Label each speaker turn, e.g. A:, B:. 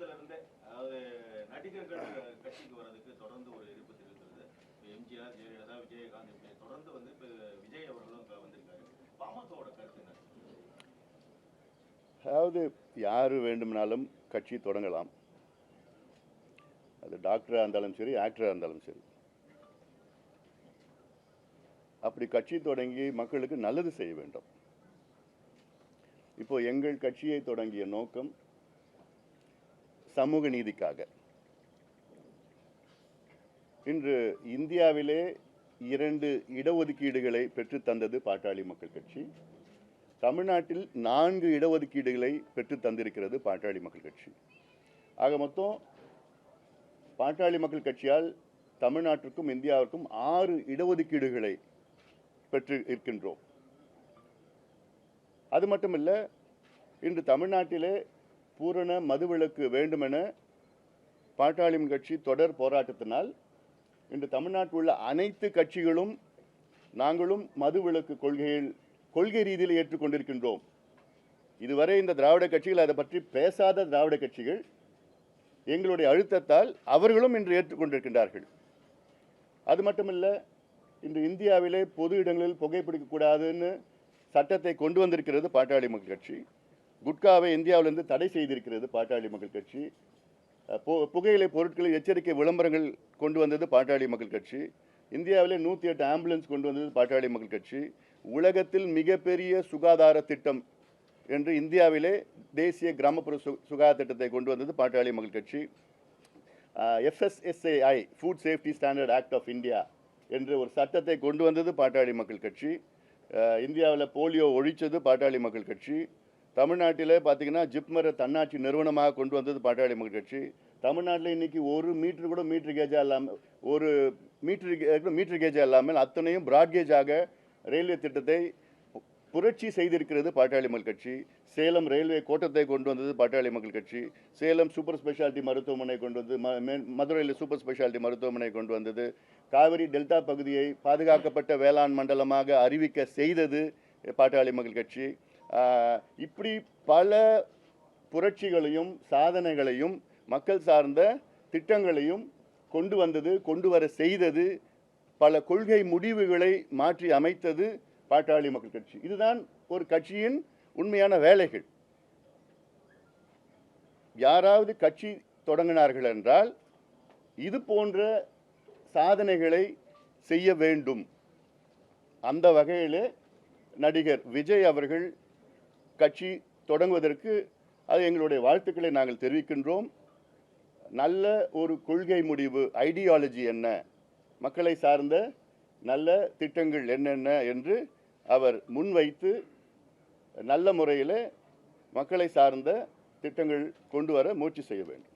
A: ஆரம்பத்துல இருந்தே அதாவது நடிகர்கள் கட்சிக்கு வர்றதுக்கு தொடர்ந்து ஒரு எதிர்ப்பு தெரிவிக்கிறது. எம்ஜிஆர் ஜெயலலிதா விஜயகாந்த் இப்படி தொடர்ந்து வந்து இப்ப விஜய் அவர்களும் வந்திருக்காரு. பாமகவோட கருத்து என்ன?
B: அதாவது யார் வேண்டுமானாலும் கட்சி தொடங்கலாம். அது டாக்டராக இருந்தாலும் சரி ஆக்டராக இருந்தாலும் சரி. அப்படி கட்சி தொடங்கி மக்களுக்கு நல்லது செய்ய வேண்டும். இப்போ எங்கள் கட்சியை தொடங்கிய நோக்கம் சமூக நீதிக்காக. இன்று இந்தியாவிலே இரண்டு இடஒதுக்கீடுகளை பெற்றுத் தந்தது பாட்டாளி மக்கள் கட்சி. தமிழ்நாட்டில் நான்கு இடஒதுக்கீடுகளை பெற்று தந்திருக்கிறது பாட்டாளி மக்கள் கட்சி. ஆக மொத்தம் பாட்டாளி மக்கள் கட்சியால் தமிழ்நாட்டிற்கும் இந்தியாவிற்கும் ஆறு இடஒதுக்கீடுகளை பெற்று இருக்கின்றோம். அது மட்டுமல்ல இன்று தமிழ்நாட்டிலே பூரண மதுவிலக்கு வேண்டுமென பாட்டாளிம் கட்சி தொடர் போராட்டத்தினால் இன்று தமிழ்நாட்டில் உள்ள அனைத்து கட்சிகளும் நாங்களும் மதுவிலக்கு கொள்கையில் கொள்கை ரீதியில் ஏற்றுக்கொண்டிருக்கின்றோம். இதுவரை இந்த திராவிட கட்சிகள் அதை பற்றி பேசாத திராவிட கட்சிகள் எங்களுடைய அழுத்தத்தால் அவர்களும் இன்று ஏற்றுக்கொண்டிருக்கின்றார்கள். அது மட்டுமல்ல இன்று இந்தியாவிலே பொது இடங்களில் புகைப்பிடிக்கக்கூடாதுன்னு சட்டத்தை கொண்டு வந்திருக்கிறது பாட்டாளி மக்கள் கட்சி. குட்காவை இந்தியாவிலிருந்து தடை செய்திருக்கிறது பாட்டாளி மக்கள் கட்சி. பு- புகையிலை பொருட்களில் எச்சரிக்கை விளம்பரங்கள் கொண்டு வந்தது பாட்டாளி மக்கள் கட்சி. இந்தியாவிலே நூற்றி எட்டு ஆம்புலன்ஸ் கொண்டு வந்தது பாட்டாளி மக்கள் கட்சி. உலகத்தில் மிகப்பெரிய சுகாதார திட்டம் என்று இந்தியாவிலே தேசிய கிராமப்புற சு சுகாதார திட்டத்தை கொண்டு வந்தது Pattali Makkal Katchi. FSSAI food safety standard act of India என்ற ஒரு சட்டத்தை கொண்டு வந்தது பாட்டாளி மக்கள் கட்சி. இந்தியாவில் போலியோ ஒழிச்சது பாட்டாளி மக்கள் கட்சி. தமிழ்நாட்டிலே பார்த்தீங்கன்னா ஜிப்மரை தன்னாட்சி நிறுவனமாக கொண்டு வந்தது பாட்டாளி மக்கள் கட்சி. தமிழ்நாட்டில் இன்னைக்கு ஒரு மீட்டர் கூட மீட்டர் கேஜாக இல்லாமல் ஒரு மீட்டர் மீட்டர் கேஜாக இல்லாமல் அத்தனையும் பிராட்கேஜாக ரயில்வே திட்டத்தை புரட்சி செய்திருக்கிறது பாட்டாளி மக்கள் கட்சி. சேலம் ரயில்வே கோட்டத்தை கொண்டு வந்தது பாட்டாளி மக்கள் கட்சி. சேலம் சூப்பர் ஸ்பெஷாலிட்டி மருத்துவமனை கொண்டு வந்து மதுரையில் சூப்பர் ஸ்பெஷாலிட்டி மருத்துவமனை கொண்டு வந்தது. காவிரி டெல்டா பகுதியை பாதுகாக்கப்பட்ட வேளாண் மண்டலமாக அறிவிக்க செய்தது பாட்டாளி மக்கள் கட்சி. இப்படி பல புரட்சிகளையும் சாதனைகளையும் மக்கள் சார்ந்த திட்டங்களையும் கொண்டு வந்தது கொண்டு வர செய்தது பல கொள்கை முடிவுகளை மாற்றி அமைத்தது பாட்டாளி மக்கள் கட்சி. இதுதான் ஒரு கட்சியின் உண்மையான வேலைகள். யாராவது கட்சி தொடங்கினார்கள் என்றால் இது போன்ற சாதனைகளை செய்ய வேண்டும். அந்த வகையில் நடிகர் விஜய் அவர்கள் கட்சி தொடங்குவதற்கு அது எங்களுடைய வாழ்த்துக்களை நாங்கள் தெரிவிக்கின்றோம். நல்ல ஒரு கொள்கை முடிவு ஐடியாலஜி என்ன மக்களை சார்ந்த நல்ல திட்டங்கள் என்னென்ன என்று அவர் முன்வைத்து நல்ல முறையில் மக்களை சார்ந்த திட்டங்கள் கொண்டு வர முயற்சி செய்ய வேண்டும்.